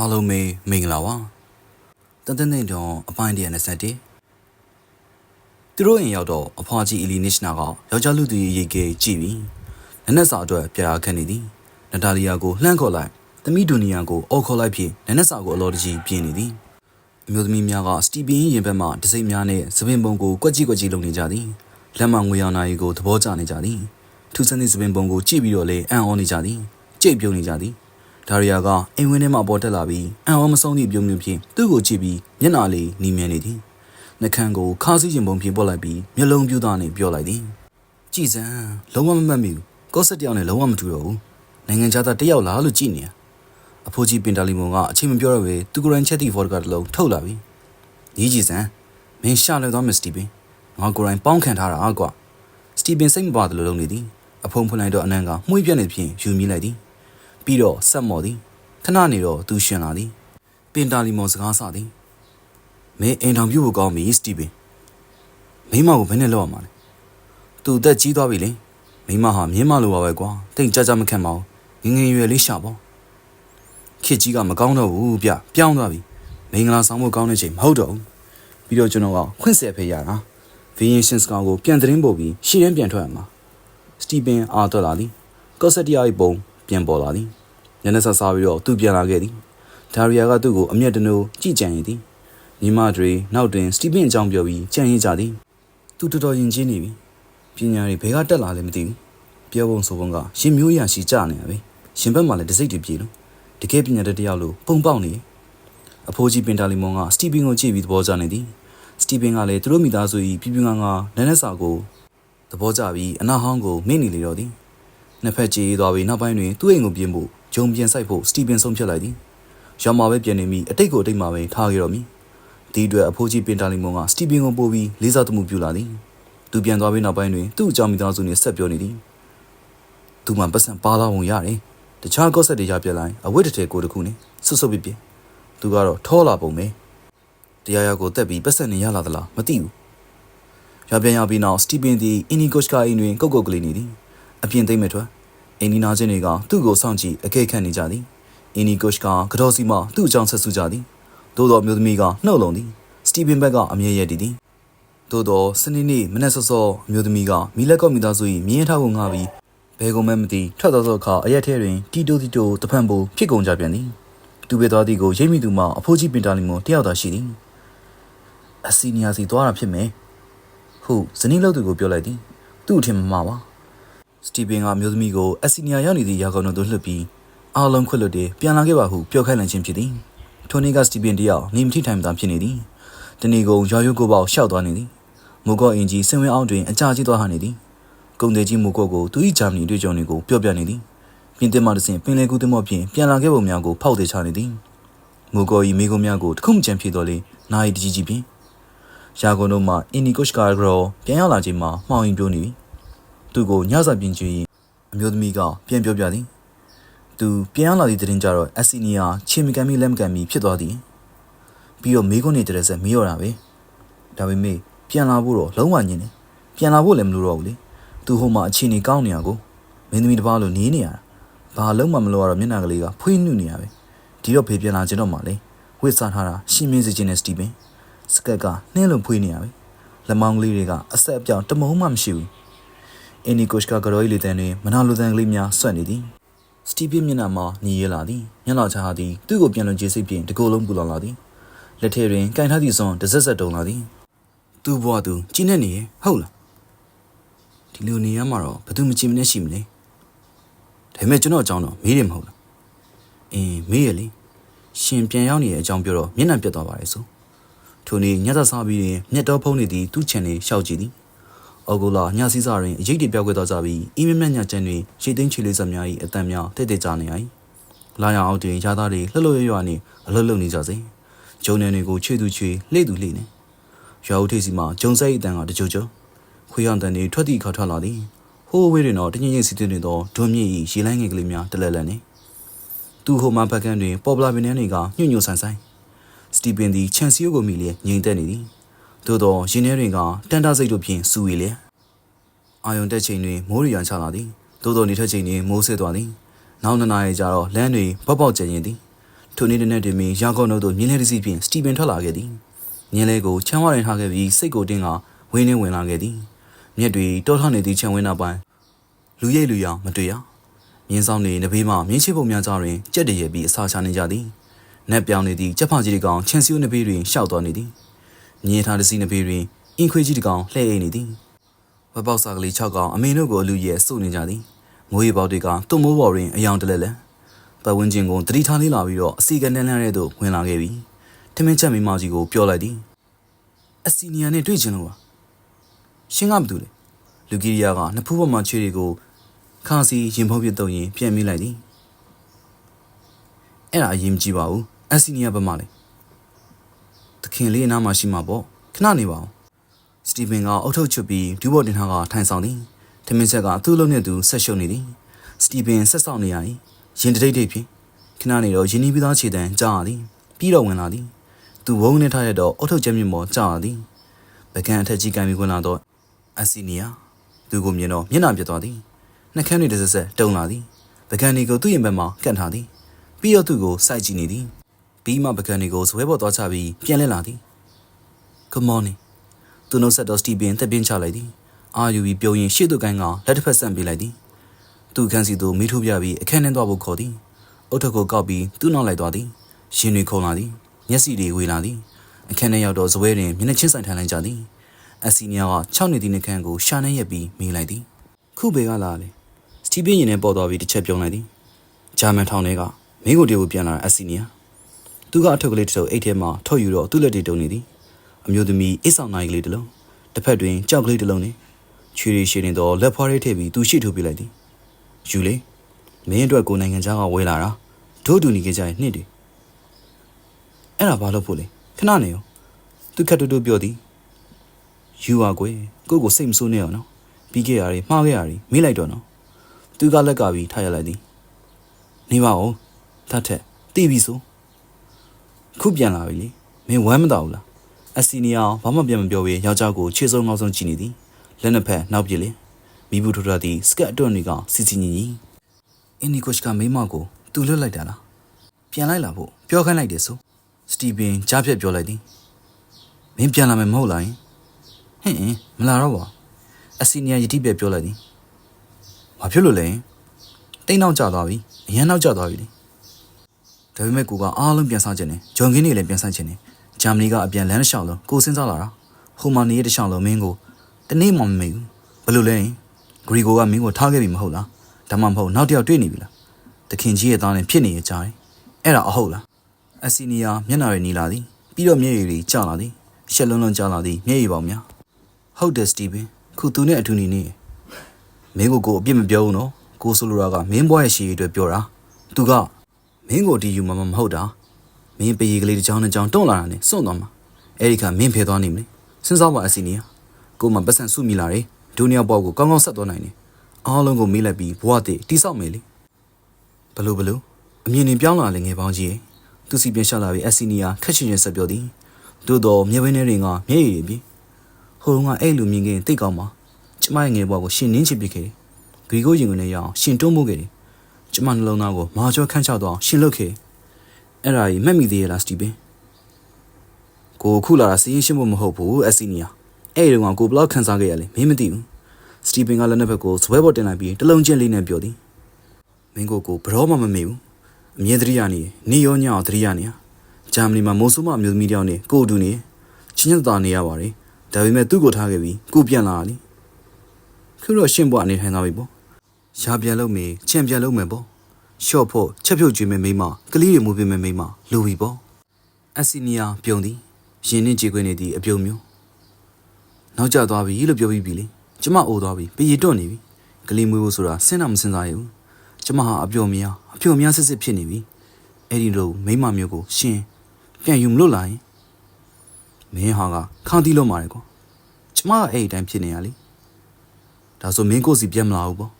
အားလုံးပဲမင်္ဂလာပါတန်တန်နေတော့အပိုင်း121သူတို့အိမ်ရောက်တော့အဖွားကြီးအီလီနစ်နာကယောက်ျားလူသူရေးရေးကကြည့်ပြီးနနက်စာအတွက်ပြာခတ်နေသည်နတာလီယာကိုလှမ်းခေါ်လိုက်သမီးဒူနီယာကိုအော်ခေါ်လိုက်ပြီးနနက်စာကိုအလော်တကြီးပြင်းနေသည်အမျိုးသမီးများကစတီဗင်ရင်ဘက်မှတစိမ့်များနဲ့သပင်ပုံကိုကွက်ကြီးကွက်ကြီးလုပ်နေကြသည်လက်မငွေရောင်နာရီကိုသဘောကျနေကြသည်ထူးဆန်းသည့်သပင်ပုံကိုကြည့်ပြီးတော့လေအံ့ဩနေကြသည်ကြိတ်ပြုံးနေကြသည် ဒါရီယာကအိမ်ဝင်းထဲမှာပေါ်တက်လာပြီးအံ့ဩမဆုံးသည့်ပြုံးမျိုးဖြင့်သူ့ကိုကြည့်ပြီးမျက်နှာလေးနီးမြဲနေသည်နှကန်းကိုခါးစီးခြင်းပုံဖြင့်ပုတ်လိုက်ပြီးမျက်လုံးပြူးသားနဲ့ပြောလိုက်သည်ကြည်စံလုံးဝမမှတ်မိဘူးကော့ဆက်တယောက်နဲ့လုံးဝမတူတော့ဘူးနိုင်ငံခြားသားတစ်ယောက်လားလို့ကြည်နေရအဖိုးကြီးပင်တာလီမွန်ကအချိန်မပြောတော့ပဲသူကိုယ်တိုင်ချက်သည့်ဖော်တကတစ်လုံးထုတ်လာပြီးညီကြည်စံမင်းရှာလွယ်သွားမစ္စတီပင်ငါကိုယ်တိုင်ပေါင်းခံထားတာကွာစတီပင်စိတ်မပါတယ်လို့လုပ်နေသည်အဖုံဖွင့်လိုက်တော့အနံကမှုှိပြက်နေဖြင့်ယူမိလိုက်သည် ပြီးတော့ဆက်မော်သည်ခဏနေတော့သူရှင်လာသည်ပင်တာလီမော်စကားဆသည်မင်းအိမ်ထောင်ပြုတ်ဖို့ကောင်းပြီစတီဗင်မိမကိုဘယ်နဲ့လောက်ရမှာလဲသူအသက်ကြီးသွားပြီလေမိမဟာမြင်းမလိုပါပဲကွာတိတ်ကြကြမခန့်ပါဘူးငငယ်ရွယ်လေးရှာပေါ့ခစ်ကြီးကမကောင်းတော့ဘူးဗျပြောင်းသွားပြီမင်္ဂလာဆောင်ဖို့ကောင်းတဲ့ချိန်မဟုတ်တော့ဘူးပြီးတော့ကျွန်တော်ကခွင့်ဆက်ဖေးရတာဗီယင်ရှင်စကောင်ကိုပြန်သတင်းပို့ပြီးရှီရန်ပြန်ထွက်ရမှာစတီဗင်အာတော့လာသည်ကော့ဆက်တရာ၏ပုံပြန်ပေါ်လာသည် ညနေဆဆပြီးတော့သူပြန်လာခဲ့သည်ဒါရီယာကသူ့ကိုအမျက်တနိုးကြည့်ကြံရသည်ညီမတွေနောက်တွင်စတီဗင်အကြောင်းပြောပြီးကြံရင်ကြသည်သူတော်တော်ယဉ်ကျေးနေပြီပညာတွေဘယ်ကတက်လာလဲမသိဘူးပြောပုံဆိုပုံကရှင်မျိုးရရှိကြနေရပဲရှင်ဘက်မှလည်းတစိမ့်တွေပြေလို့တကယ်ပညာတတ်တယောက်လို့ပုံပေါက်နေအဖိုးကြီးပင်တာလီမွန်ကစတီဗင်ကိုကြည့်ပြီးသဘောကျနေသည်စတီဗင်ကလည်းသူတို့မိသားစု၏ပြပြငါငါနန်းနက်စာကိုသဘောကျပြီးအနာဟောင်းကိုမေ့နေလေတော့သည်နှစ်ဖက်ကြေးသွားပြီးနောက်ပိုင်းတွင်သူ့အိမ်ကိုပြင်ဖို့ ဂျုံပြင်ဆိုင်ဖို့စတီဗင်ဆုံးဖြတ်လိုက်သည်။ရောင်မာပဲပြင်နေမိအတိတ်ကိုအတိတ်မှာပဲထားခဲ့တော့မည်။ဒီအတွက်အဖိုးကြီးပင်တာလီမွန်ကစတီဗင်ကိုပို့ပြီးလေးစားသမှုပြုလာသည်။သူပြန်သွားပြီးနောက်ပိုင်းတွင်သူ့အကြောင်းမိသားစုနှင့်ဆက်ပြောနေသည်။သူမှပတ်စံပါလာဝင်ရတယ်။တခြားကော့ဆက်တွေရပြလိုက်အဝတ်တစ်ထည်ကိုတစ်ခုနဲ့ဆွတ်ဆွတ်ပြပြ။သူကတော့ထောလာပုံပဲ။တရားရောက်ကိုတက်ပြီးပတ်စံနေရလာသလားမသိဘူး။ရပြန်ရပြီးနောက်စတီဗင်သည်အင်နီကို့ချ်ကာအိမ်တွင်ကုတ်ကုတ်ကလေးနေသည်။အပြင်သိမ့်မဲ့ထွက် အင်းနီနာချင်းတွေကသူ့ကိုစောင့်ကြည့်အကဲခတ်နေကြသည်အင်းနီကုရှ်ကကတော့စီမသူ့အကြောင်းဆက်ဆူကြသည်သို့တော်မျိုးသမီးကနှုတ်လုံသည်စတီဗင်ဘက်ကအမြဲရည်တည်သည်သို့တော်စနေနေ့မနက်စောစောအမျိုးသမီးကမီလက်ကော့မိသားစု၏မြင်းထောက်ကိုငှားပြီးဘယ်ကုန်မှမသိထွက်သောသောအခါအရက်ထဲတွင်တီတိုတီတိုတဖန်ပိုဖြစ်ကုန်ကြပြန်သည်သူပဲသွားသည်ကိုရိပ်မိသူမှအဖိုးကြီးပင်တာလီမွန်တယောက်သာရှိသည်အစီနီယာစီသွားတာဖြစ်မယ်ဟုတ်ဇနီးလောက်သူကိုပြောလိုက်သည်သူ့အထင်မမှားပါ စတီဗင်ကမျိုးသမီးကိုအက်ဆီနီယာရောက်နေသည့်ရာကောင်တို့သို့လှုပ်ပြီးအားလုံးခွတ်လွတ်တယ်ပြန်လာခဲ့ပါဟုပြောခိုင်းလန့်ခြင်းဖြစ်သည်ထိုနေ့ကစတီဗင်တယောက်နေမထိထိုင်မသာဖြစ်နေသည်တနေ့ကုန်ရွာရုပ်ကိုပေါရှောက်သွားနေသည်မူကော့အင်ကြီးဆင်ဝင်းအောင်တွင်အကြာကြီးသွားဟနေသည်ကုံတယ်ကြီးမူကော့ကိုသူ၏ဂျာမနီတွေ့ကြုံတွေကိုပြောပြနေသည်ပြင်သစ်မှတစ်ဆင့်ပင်လယ်ကူးသမော့ဖြင့်ပြန်လာခဲ့ပုံများကိုဖောက်သေးချနေသည်မူကော့၏မိကုံးများကိုတခုမှကြံဖြစ်တော်လေနာရီတကြီးကြီးဖြင့်ရာဂွန်တို့မှအင်နီကုရှ်ကာဂရောပြန်ရောက်လာခြင်းမှာမှောင်ရင်ပြိုးနေပြီ သူ့ကိုညစာပြင်ကျွေးအမျိုးသမီးကပြန်ပြောပြသည်သူပြန်လာသည့်တရင်ကြတော့အက်ဆီနီယာချင်းမကန်မီလက်မကန်မီဖြစ်သွားသည်ပြီးတော့မေးခွန်းနေတဲ့ဆက်မေးရတာပဲဒါပေမဲ့ပြန်လာဖို့တော့လုံးဝညင်တယ်ပြန်လာဖို့လည်းမလိုတော့ဘူးလေသူဟိုမှာအခြေအနေကောင်းနေရကိုမင်းသမီးတစ်ပါးလိုနေနေရတာဘာလုံးမှမလိုရတော့မျက်နှာကလေးကဖွေးနှုတ်နေရပဲဒီတော့ဖေးပြန်လာခြင်းတော့မှလေဝစ်စားထားတာရှင်းမင်းစေခြင်းနဲ့စတီဗင်စကက်ကနှင်းလုံးဖွေးနေရပဲလက်မောင်းကလေးတွေကအဆက်အပြောင်တမုံမှမရှိဘူး အင်နီကိုရှ်ကကရော်ရီလေတန်တွင်မနာလိုတန်ကလေးများဆွတ်နေသည်စတီဗင်မျက်နှာမှာညီရဲလာသည်မျက်နှာချာသည်သူ့ကိုပြန်လွန်ကျေးစိတ်ဖြင့်တကိုယ်လုံးပူလောင်လာသည်လက်ထဲတွင်ကင်ထားသည့်စွန်တစ်ဆက်ဆက်တုံလာသည်သူ့ဘဝသူကြည်နေနေရဲ့ဟုတ်လားဒီလိုနေရမှာတော့ဘယ်သူမကြည်မနဲ့ရှိမလဲဒါပေမဲ့ကျွန်တော်အကြောင်းတော့မေးတယ်မဟုတ်လားအင်းမေးရလေရှင်ပြန်ရောက်နေတဲ့အကြောင်းပြောတော့မျက်နှာပြတ်သွားပါလေဆိုထိုနေ့ညသာစားပြီးရင်မျက်တော်ဖုံးနေသည်သူ့ချန်လေးရှောက်ကြည့်သည် အော်ဂိုလာညစီးစာတွင်အရေးတွေပြောက်ကွဲသွားကြပြီးအီးမမြတ်ညချမ်းတွင်ရှိသိန်းချီလေးစပ်များ၏အတန်များတိတ်တိတ်ကြနေ၏လာရအောင်တွင်ရသားတွေလှလှရွရွနှင့်အလှလှနေကြစေဂျုံနယ်တွေကိုချွေသူချွေလှိသူလှိနေရွာဦးထိပ်စီမှာဂျုံစိတ်အတန်ကတကြိုကြိုခွေးအောင်တန်တွေထွက်သည့်အခါထွက်လာသည်ဟိုးဝေးတွင်တော့တငိမ့်ငိမ့်စီးသွင်းနေသောဒွန်မြင့်၏ရေလိုင်းငယ်ကလေးများတလဲလဲနေသူဟိုမှဘက်ကန်းတွင်ပေါ်ပလာပင်တွေကညှို့ညွတ်ဆန်းဆိုင်စတီဗင်သည်ချန်စီယိုကိုမိလျက်ငြိမ်သက်နေသည် သို့သောရင်ထဲတွင်ကတန်တာစိတ်တို့ဖြင့်စူဝေလျက်အာယုံတက်ချိန်တွင်မိုးရီရန်ချလာသည်သို့သောနေထွက်ချိန်တွင်မိုးဆဲသွားသည်နောက်နှစ်နာရီကြာတော့လမ်းတွေပေါက်ပေါက်ကျရင်သည်ထိုနေ့တစ်နေ့တွင်ပင်ရာဂေါနိုတို့မြင်းလဲတစ်စီးဖြင့်စတီဗင်ထွက်လာခဲ့သည်မြင်းလဲကိုချမ်းဝရင်ထားခဲ့ပြီးစိတ်ကိုတင်းကဝင်းနှင်းဝင်လာခဲ့သည်မြက်တွေတောထောက်နေသည့်ခြံဝင်းနောက်ပိုင်းလူရိပ်လူရောင်မတွေ့ရမြင်းဆောင်နေနဘေးမှမြင်းချိပုံများကြားတွင်ကြက်တရည်ပြီးအစာချနေကြသည်နက်ပြောင်နေသည့်ကြက်ဖကြီးတစ်ကောင်ချန်စီယိုနဘေးတွင်ရှောက်သွားနေသည် မြင်းထားတစ်စီးနဘေးတွင်အင်ခွေးကြီးတစ်ကောင်လှဲ့အိတ်နေသည်ဝက်ပေါက်စာကလေး6ကောင်အမေတို့ကိုအလူရဲစုနေကြသည်မိုးရေပေါက်တွေကတုံမိုးပေါ်တွင်အယောင်တလဲလဲပတ်ဝန်းကျင်ကိုတတိထားလေးလာပြီးတော့အစီကနန်းလန်းတဲ့သို့ဝင်လာခဲ့ပြီထမင်းချက်မိမကြီးကိုပြောလိုက်သည်အစီနီယာနဲ့တွေ့ချင်လို့ပါရှင်ကဘာလုပ်လဲလူကီရီယာကနှစ်ဖူးပေါ်မှာခြေတွေကိုခါစီရင်ဖုံးပြတုံရင်ပြန်မိလိုက်သည်အဲ့ဒါအရင်မကြည့်ပါဘူးအစီနီယာဘက်မှလေ သခင်လေးအနားမှာရှိမှာပေါ့ခဏနေပါဦးစတီဗင်ကအုတ်ထုတ်ချွတ်ပြီးဒူးဘော်တင်ထားကထိုင်ဆောင်သည်ထမင်းချက်ကသူ့လုံးနဲ့သူဆက်ရှုပ်နေသည်စတီဗင်ဆက်ဆောင်နေရ၏ရင်တတိတ်တိတ်ဖြင့်ခဏနေတော့ယင်းနီးပြီးသားခြေတန်းကြားရသည်ပြီးတော့ဝင်လာသည်သူဝုန်းနေထားရတော့အုတ်ထုတ်ချက်မြင့်ပေါ်ကြားရသည်ပကံအထက်ကြီးကန်ပြီးဝင်လာတော့အစီနီယာသူကိုမြင်တော့မျက်နှာပြတ်သွားသည်နှကန်းတွေတစ်ဆက်ဆက်တုံလာသည်ပကံဒီကိုသူ့ရင်ဘက်မှာကန့်ထားသည်ပြီးတော့သူ့ကိုစိုက်ကြည့်နေသည် ပြီးမှပကံဒီကိုဇွဲပေါ်သွားချပြီးပြန်လဲလာသည် Good morning သူနှုတ်ဆက်တော့စတီဗင်တက်ပင်းချလိုက်သည်အာယူပြီးပြုံးရင်ရှေ့သို့ကိုင်းကလက်တစ်ဖက်ဆန့်ပေးလိုက်သည်သူခန်းစီသို့မိထိုးပြပြီးအခန်းထဲသွားဖို့ခေါ်သည်အုတ်ထက်ကိုကောက်ပြီးသူ့နောက်လိုက်သွားသည်ရှင်တွေခုံလာသည်မျက်စိတွေဝေလာသည်အခန်းထဲရောက်တော့ဇပွဲတွင်မျက်နှာချင်းဆိုင်ထိုင်လိုက်ကြသည်အစီနီယာက6နှစ်သည့်နှခမ်းကိုရှာနေရက်ပြီးမေးလိုက်သည်ခုဘေကလာလေစတီဗင်ရင်နဲ့ပေါ်သွားပြီးတစ်ချက်ပြုံးလိုက်သည်ဂျာမန်ထောင်ထဲကမင်းကိုတေကိုပြန်လာတဲ့အစီနီယာ သူကအထုပ်ကလေးတစ်ထုပ်အိတ်ထဲမှာထုတ်ယူတော့သူ့လက်တွေတုံနေသည်အမျိုးသမီးအိတ်ဆောင်နိုင်ကလေးတစ်လုံးတစ်ဖက်တွင်ကြောက်ကလေးတစ်လုံးနဲ့ချွေရီရှိနေတော့လက်ဖွားလေးထည့်ပြီးသူရှိထုတ်ပြလိုက်သည်ယူလေမင်းအတွက်ကိုနိုင်ငံခြားကဝဲလာတာတို့တူနေကြကြရဲ့နှစ်တွေအဲ့ဒါဘာလို့ဖို့လဲခဏနေရောသူခက်တူတူပြောသည်ယူပါကွယ်ကိုကိုစိတ်မဆိုးနဲ့ရောနော်ပြီးခဲ့ရတယ်မှားခဲ့ရတယ်မေးလိုက်တော့နော်သူကလက်ကပြီးထားရလိုက်သည်နေပါဦးတတ်ထက်တီးပြီဆို ခုပြန်လာပြီလေမင်းဝမ်းမတော်ဘူးလားအစီနီယာဘာမှပြန်မပြောဘဲယောက်ျားကိုခြေစုံငေါဆုံးကြည့်နေသည်လက်နှစ်ဖက်နောက်ပြစ်လေမိဘူးထထသည်စကတ်အတွန်းတွေကစီစီညီညီအင်နီကိုချ်ကမိမကိုသူလွတ်လိုက်တာလားပြန်လိုက်လာဖို့ပြောခိုင်းလိုက်တယ်ဆိုစတီဗင်ကြားဖြတ်ပြောလိုက်သည်မင်းပြန်လာမယ်မဟုတ်လားဟင်ဟင်မလာတော့ပါအစီနီယာယတိပြပြောလိုက်သည်ဘာဖြစ်လို့လဲတိတ်နောက်ကျသွားပြီအရန်နောက်ကျသွားပြီလေ ဒါပေမဲ့ကိုကအားလုံးပြန်စားခြင်းနဲ့ဂျွန်ကင်းနေလည်းပြန်စားခြင်းနဲ့ဂျာမနီကအပြန်လမ်းတစ်လျှောက်လုံးကိုစဉ်းစားလာတာဟိုမာနေရဲ့တစ်လျှောက်လုံးမင်းကိုတနေ့မှမမေ့ဘူးဘယ်လိုလဲဂရီကိုကမင်းကိုထားခဲ့ပြီမဟုတ်လားဒါမှမဟုတ်နောက်တစ်ယောက်တွေ့နေပြီလားတခင်ကြီးရဲ့သားနဲ့ဖြစ်နေရကြတယ်အဲ့ဒါအဟုတ်လားအစီနီယာမျက်နှာတွေနီလာသည်ပြီးတော့မျက်ရည်တွေကျလာသည်ရှက်လုံးလုံးကျလာသည်မျက်ရည်ပေါင်များဟုတ်တယ်စတီဗင်ခုသူနဲ့အထူးနေနေမင်းကိုကိုအပြစ်မပြောဘူးနော်ကိုဆိုလိုတာကမင်းဘွားရဲ့ရှည်ရည်အတွက်ပြောတာသူက မင်းကိုဒီယူမှာမဟုတ်တာမင်းပေရီကလေးတစ်ချောင်းတစ်ချောင်းတွန့်လာတာနဲ့စွန့်သွားမှာအဲ့ဒီကမင်းဖယ်သွားနေမလဲစဉ်းစားပါအစီနီယာကိုမှပတ်စံစုမိလာတယ်ဒုနီယာဘောက်ကိုကောင်းကောင်းဆက်သွားနိုင်တယ်အားလုံးကိုမေးလိုက်ပြီးဘဝတည်တိဆောက်မယ်လေဘလို့ဘလို့အမြင်နေပြောင်းလာလေငယ်ပေါင်းကြီးရဲ့သူစီပြန်ရှလာပြီးအစီနီယာခက်ချင်ချင်ဆက်ပြောသည်တို့တော့မြေဝင်းထဲတွေကမျက်ရည်တွေပြီးဟိုကအဲ့လူမြင်ခင်တိတ်ကောင်းပါကျမရဲ့ငယ်ဘဝကိုရှင်နင်းချစ်ပစ်ခဲ့တယ်ဂရီကိုရင်ကနေရအောင်ရှင်တွန်းမှုခဲ့တယ် ကျမနှလုံးသားကိုမာကျော်ခန့်ချတော့ရှင်လုတ်ခဲ့အဲ့ဒါကြီးမှတ်မိသေးရဲ့လားစတီဗင်ကိုခုလာတာစီးရင်ရှင်းဖို့မဟုတ်ဘူးအစီနီယာအဲ့ဒီတော့ကိုဘလောက်ခန်းစားခဲ့ရလဲမင်းမသိဘူးစတီဗင်ကလည်းနှစ်ဖက်ကိုဇွဲပေါ်တင်လိုက်ပြီးတလုံးချင်းလေးနဲ့ပြောသည်မင်းကိုကိုဘရောမှမမေ့ဘူးအမြဲတရနေနေရောညောင်တရနေရဂျာမနီမှာမိုးဆိုးမအမျိုးသမီးတယောက်နဲ့ကိုတူနေချင်းချင်းသာနေရပါတယ်ဒါပေမဲ့သူ့ကိုထားခဲ့ပြီးကိုပြန်လာလိခုတော့ရှင်းပွားအနေထိုင်သွားပြီပေါ့ ရှားပြန်လို့မေချင်ပြန်လို့မယ်ပေါ့ရှော့ဖို့ချက်ဖြုတ်ကျွေးမယ်မိမကလေးတွေမူပြမယ်မိမလူပြီပေါ့အစီနီယာပြုံသည်ရင်နှင်းကြေခွေနေသည့်အပြုံမျိုးနောက်ကျသွားပြီလို့ပြောပြီးပြီလေကျမအိုသွားပြီပြေရတွန့်နေပြီကလေးမွေးဖို့ဆိုတာစဉ်းတော့မစဉ်းစားရဘူးကျမဟာအပျော်များအပျော်များစစ်စစ်ဖြစ်နေပြီအဲ့ဒီလိုမိမမျိုးကိုရှင်ပြန်ယူမလို့လာရင်မင်းဟာကခန်းတီးလို့မာတယ်ကွာကျမကအဲ့ဒီတိုင်းဖြစ်နေရလေဒါဆိုမင်းကိုစီပြန်မလာဘူးပေါ့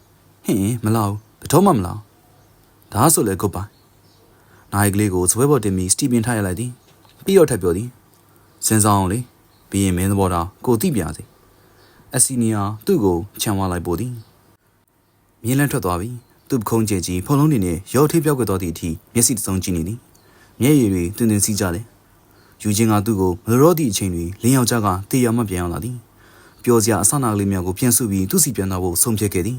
ဟင်မလာဘူးဘယ်တော့မှမလာဒါဆိုလေ goodbye နိုင်ကလေးကိုဇွဲပေါ်တင်ပြီးစတီဗင်ထားရလိုက်သည်ပြီးတော့ထပ်ပြောသည်စဉ်းစားအောင်လေပြီးရင်မင်းသဘောထားကိုသိပြစေအစီနီယာသူ့ကိုခြံဝါလိုက်ပို့သည်မြင်းလန်းထွက်သွားပြီသူ့ပခုံးကျဲကြီးဖုံလုံးနေနဲ့ရော်ထေးပြောက်ကွက်သွားသည့်အထိမျက်စိတစ်စုံကြည့်နေသည်မျက်ရည်တွေတွင်တွင်စီးကြတယ်ယူချင်းကသူ့ကိုမလိုတော့သည့်အချိန်တွေလင်းယောက်ျားကတေးရမှပြန်ရောက်လာသည်ပျော်စရာအဆနာကလေးများကိုပြန်ဆုပြီးသူ့စီပြန်သွားဖို့ဆုံးဖြတ်ခဲ့သည်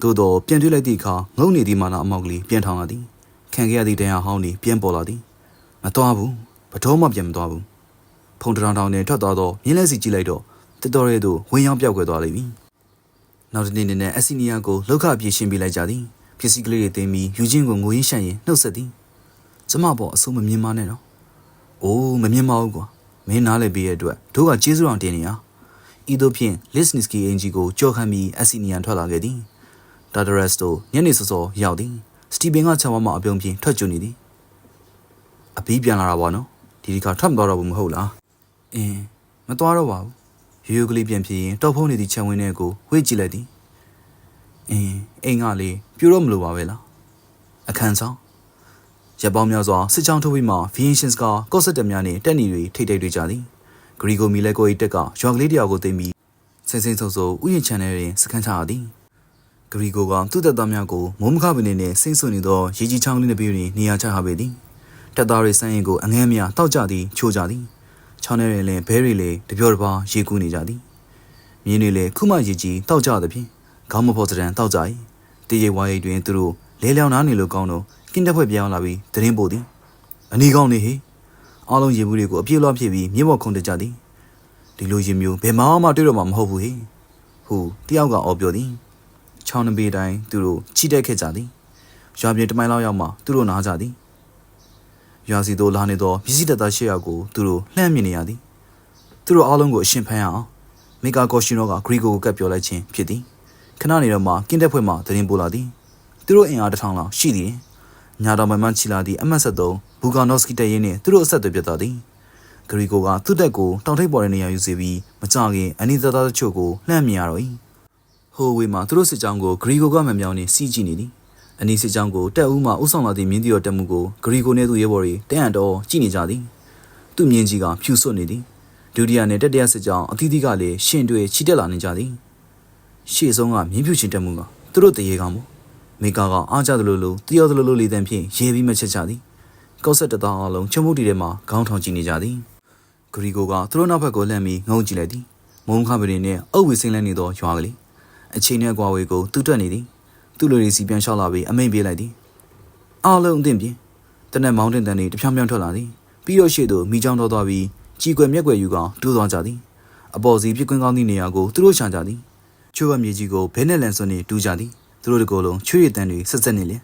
သို့တော့ပြန်တွေ့လိုက်သည့်အခါငုံနေသည့်မာနာအမောက်ကလေးပြန်ထောင်လာသည်ခံခဲ့ရသည့်တရားဟောင်းတွေပြန်ပေါ်လာသည်မတော်ဘူးဘတော်မှပြန်မတော်ဘူးဖုန်တောင်တောင်နဲ့ထွက်သွားတော့မြင်းလက်စီကြည့်လိုက်တော့တက်တော်ရဲတို့ဝင်ရောက်ပြောက်ကွယ်သွားလိမ့်မည်နောက်တစ်နေ့နဲ့အက်ဆီနီယာကိုလောက်ခပြေရှင်းပေးလိုက်ကြသည်ပစ္စည်းကလေးတွေတင်ပြီးယူချင်းကိုငိုရင်းရှန့်ရင်နှုတ်ဆက်သည်ကျမပေါ်အဆိုးမမြင်မနဲ့နော်။အိုးမမြင်ပါဘူးကွာ။မင်းနားလည်ပေးတဲ့အတွက်တို့ကကျေးဇူးတော်တင်နေရ။ဤသို့ဖြင့်လစ်နစ်ကီအင်ဂျီကိုကြော်ခံပြီးအက်ဆီနီယန်ထွက်လာခဲ့သည်။ ဒါဒရက်စ်တို့ညနေစောစောရောက်သည်။စတီဗင်ကချောင်းဝမအပြုံးဖြင့်ထွက်ကြွနေသည်။အပီးပြန်လာတာပေါ့နော်။ဒီဒီခါထွက်မသွားတော့ဘူးမဟုတ်လား။အင်းမသွားတော့ပါဘူး။ရိုးရိုးကလေးပြန်ဖြစ်ရင်တောက်ဖုံးနေသည့်ခြံဝင်းထဲကိုဝှေ့ကြည့်လိုက်သည်။အင်းအိမ်ကလေးပြိုတော့မလို့ပါပဲလား။အခန်းဆောင်ရပ်ပေါင်းများစွာစစ်ချောင်းထုတ်ပြီးမှဗီယင်ရှင်စကကော့ဆက်တက်များနှင့်တက်နီတွေထိတ်ထိတ်တွေ့ကြသည်ဂရီဂိုမီလက်ကို၏တက်ကရွာကလေးတယောက်ကိုသိမ်းပြီးဆင်းဆင်းဆုံဆုံဥယျာဉ်ချန်နယ်တွင်စခန်းချရသည် ဂရီဂိုကသူ့တပ်သားများကိုမုံမခပင်းနှင့်ဆင်းဆွနေသောရေကြီးချောင်းလေးတစ်ပြေးတွင်နေရာချထားပေသည်တပ်သားတွေစမ်းရင်ကိုအငန်းများတောက်ကြသည်ချိုးကြသည်ချောင်းထဲတွင်လည်းဘဲတွေလည်းတပြောတပါရေကူးနေကြသည်မြင်းတွေလည်းခုမှရေကြီးတောက်ကြသဖြင့်ခေါင်းမဖော်စရန်တောက်ကြ၏တည်ရဝါရီတွင်သူတို့လဲလျောင်နားနေလိုကောင်းတော့ကင်းတက်ဖွဲ့ပြောင်းလာပြီးတရင်ပို့သည်အနီကောင်းနေဟေအားလုံးရေဘူးတွေကိုအပြည့်လွှတ်ဖြစ်ပြီးမြင်းပေါ်ခုန်တက်ကြသည်ဒီလိုရေမျိုးဘယ်မှမှတွေ့တော့မှာမဟုတ်ဘူးဟေဟူတယောက်ကအော်ပြောသည် ချောင်းနှပေတိုင်းသူတို့ချီတက်ခဲ့ကြသည်ရွာပြင်တမိုင်းလောက်ရောက်မှသူတို့နားကြသည်ရွာစီတို့လာနေသောမြစည်းတပ်သားရှေ့ရောက်ကိုသူတို့လှမ်းမြင်နေရသည်သူတို့အားလုံးကိုအရှင်ဖမ်းရအောင်မေကာကော်ရှင်ရောကဂရီကိုကိုကပ်ပြောလိုက်ခြင်းဖြစ်သည်ခဏနေတော့မှကင်းတက်ဖွဲ့မှတရင်ပို့လာသည်သူတို့အင်အားတစ်ထောင်လောက်ရှိသည်ညာတော်မမှန်ချီလာသည့်အမတ်73ဘူကာနော့စကီတရင်နှင့်သူတို့အဆက်တွေပြတ်သွားသည်ဂရီကိုကသူ့တက်ကိုတောင်ထိပ်ပေါ်တဲ့နေရာယူစီပြီးမကြခင်အနီးသားသားချို့ကိုလှမ်းမြင်ရတော့၏ ဟိုဝေးမှာသူတို့စစ်ကြောင်းကိုဂရီကိုကမမြောင်းနေစီးကြည့်နေသည်အနီးစစ်ကြောင်းကိုတက်ဦးမှဥဆောင်လာသည့်မြင်းတီတော်တက်မှုကိုဂရီကိုနှင့်သူရဲဘော်တွေတန်အံတော်ကြည့်နေကြသည်သူ့မြင်းကြီးကဖြူဆွတ်နေသည်ဒုတိယနဲ့တတိယစစ်ကြောင်းအသီးသီးကလည်းရှင်တွေချီတက်လာနေကြသည်ရှေ့ဆုံးကမြင်းဖြူချင်းတက်မှုကသူတို့တရေကောင်မို့မေကာကအားကြသလိုလိုတယောသလိုလိုလေးတန်ဖြင့်ရေပြီးမချက်ချသည်ကောက်ဆက်တသားအလုံးချုံမှုတီထဲမှာခေါင်းထောင်ကြည့်နေကြသည်ဂရီကိုကသူတို့နောက်ဘက်ကိုလှမ်းပြီးငုံကြည့်လိုက်သည်မုံခပရင်နဲ့အုပ်ဝေစင်းလန်းနေသောရွာကလေး အချိန်နဲ့ကွာဝေကိုသူ့တွက်နေသည်သူ့လူတွေစီပြန်လျှောက်လာပြီးအမိန်ပေးလိုက်သည်အားလုံးအသင့်ပြင်တနက်မောင်းတင်တန်တွေတဖြောင်းဖြောင်းထွက်လာသည်ပြီးတော့ရှေ့သို့မိချောင်းတော်သွားပြီးကြီးကွယ်မြက်ကွယ်ယူကတိုးသွားကြသည်အပေါ်စီပြစ်ကွင်းကောင်းသည့်နေရာကိုသူတို့ရှာကြသည်ချိုးဝမြေကြီးကိုဘဲနဲ့လန်စွန်းနေတူးကြသည်သူတို့တကောလုံးချွေရည်တန်းတွေဆက်ဆက်နေလေ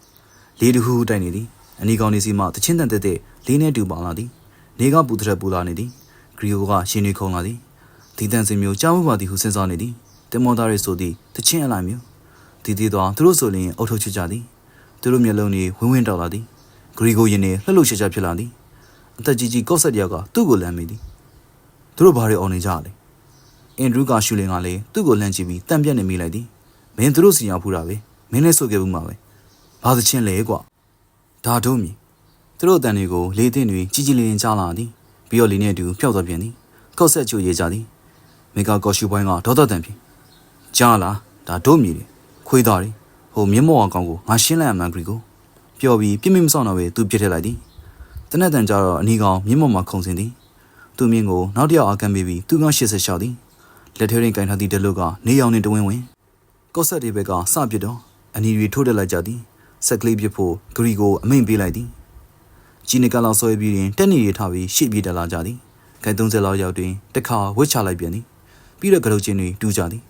လေးတဟူးတိုက်နေသည်အနီကောင်နေစီမှတချင်းတန်တက်တဲ့လေးနဲ့တူပါလာသည်နေကပူတရက်ပူလာနေသည်ဂရီယိုကရှင်နေခုံလာသည်ဒီတန်စင်မျိုးကြားမှုပါသည်ဟုစဉ်းစားနေသည် တင်မောသားတွေဆိုသည်တချင်းအလိုက်မျိုးဒီဒီတော့သူတို့ဆိုရင်အုတ်ထုတ်ချကြသည်သူတို့မျက်လုံးတွေဝင်းဝင်းတောက်လာသည်ဂရီကိုရင်နေလှုပ်လှုပ်ရှားရှားဖြစ်လာသည်အသက်ကြီးကြီးကော့ဆက်တယောက်ကသူ့ကိုလမ်းမိသည်သူတို့ဘာတွေအော်နေကြလဲအန်ဒရူးကရှူလင်ကလည်းသူ့ကိုလှမ်းကြည့်ပြီးတံပြက်နေမိလိုက်သည်မင်းသူတို့စီရောက်ဖူးတာပဲမင်းလည်းဆိုခဲ့ဘူးမှာပဲဘာသချင်းလဲကွဒါတို့မြည်သူတို့အတန်တွေကိုလေးသိန်းတွေကြီးကြီးလင်းလင်းကြားလာသည်ပြီးတော့လေးနဲ့အတူဖျောက်သွားပြန်သည်ကောက်ဆက်ချိုရေးကြသည်မေကာကော်ရှူပိုင်းကဒေါသတန်ဖြင့် ကြားလားဒါတို့မြည်တယ်ခွေးသားတွေဟိုမြင်းမော်အကောင်ကိုငါရှင်းလိုက်ရမှန်ဂရီကိုပျော်ပြီးပြင်းပြင်းမဆောင်တော့ပဲသူပြစ်ထည့်လိုက်သည်တနက်တန်ကြတော့အနီကောင်မြင်းမော်မှာခုံစင်သည်သူမြင်းကိုနောက်တစ်ယောက်အကန်ပေးပြီးသူက80ရှောက်သည်လက်ထဲတွင်ကင်ထားသည့်တလုတ်ကနေရောင်နှင့်တဝင်းဝင်းကော့ဆက်တွေဘက်ကစပစ်တော့အနီတွေထိုးတက်လိုက်ကြသည်ဆက်ကလေးပြဖို့ဂရီကိုအမိန်ပေးလိုက်သည်ကြီးနေကလောက်ဆွဲပြီးရင်တက်နေရထားပြီးရှေ့ပြေးတက်လာကြသည်ခိုင်30လောက်ရောက်တွင်တခါဝစ်ချလိုက်ပြန်သည်ပြီးတော့ကလုတ်ချင်းတွေတူးကြသည်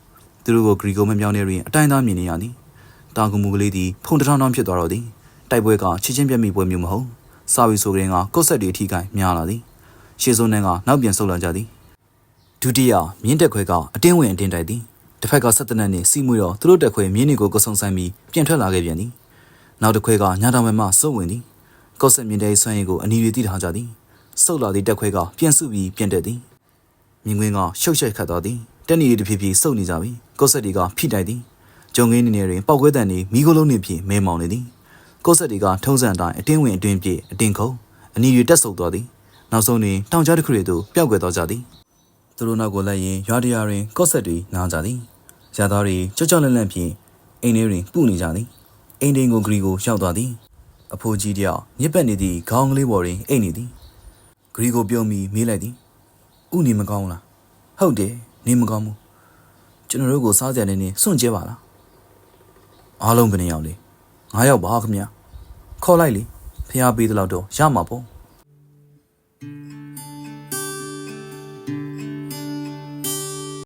သူတို့ကိုဂရီကိုမပြောင်းနေရင်အတိုင်းသားမြင်နေရသည်တာကူမူကလေးသည်ဖုန်တထောင်ထောင်ဖြစ်သွားတော့သည်တိုက်ပွဲကချစ်ချင်းပြတ်မိပွဲမျိုးမဟုတ်စာဝီဆိုကရင်ကကော့ဆက်တွေအထိကိုင်းများလာသည်ရှေ့စုံနှန်းကနောက်ပြန်ဆုတ်လာကြသည်ဒုတိယမြင်းတက်ခွဲကအတင်းဝင်အတင်းတိုက်သည်တစ်ဖက်ကဆက်တနက်နဲ့စီမွေတော့သူတို့တက်ခွဲမြင်းတွေကိုကဆုံဆိုင်ပြီးပြန်ထွက်လာခဲ့ပြန်သည်နောက်တစ်ခွဲကညတော်မမစုပ်ဝင်သည်ကော့ဆက်မြင်းတဲ့ဆွမ်းရည်ကိုအနီတွေတိထားကြသည်စုပ်လာသည့်တက်ခွဲကပြန်စုပြီးပြန်တက်သည်မြင်းကွင်းကရှုပ်ရှက်ခတ်သွားသည် တက်နေရတဖြည်းဖြည်းစုပ်နေကြပြီကော့ဆက်တွေကဖိတိုက်သည်ဂျုံငင်းနေနေတွင်ပောက်ကွဲတန်တွေမိခိုးလုံးနှင့်ဖြင့်မဲမောင်နေသည်ကော့ဆက်တွေကထုံးစံအတိုင်းအတင်းဝင်အတွင်းပြည့်အတင်းခုံအနီတွေတက်ဆုပ်သွားသည်နောက်ဆုံးတွင်တောင်ကြားတစ်ခုသို့ပျောက်ကွယ်သွားကြသည်သူတို့နောက်ကိုလိုက်ရင်ရွာတရာတွင်ကော့ဆက်တွေနားကြသည်ရသားတွေကြောက်ကြောက်လန့်လန့်ဖြင့်အိမ်ထဲတွင်ပုနေကြသည်အိမ်တိန်ကိုဂရီကိုရောက်သွားသည်အဖိုးကြီးတယောက်ညစ်ပတ်နေသည့်ခေါင်းကလေးပေါ်တွင်အိတ်နေသည်ဂရီကိုပြုံးပြီးမေးလိုက်သည်ဥနေမကောင်းဘူးလားဟုတ်တယ် နေမကောင်းဘူးကျွန်တော်တို့ကိုစားကြတယ်နေစွန့်ကြဲပါလားအားလုံးဘယ်နှယောက်လဲ9ယောက်ပါခင်ဗျာခေါ်လိုက်လေဖျားပေးသလောက်တော့ရမှာပေါ့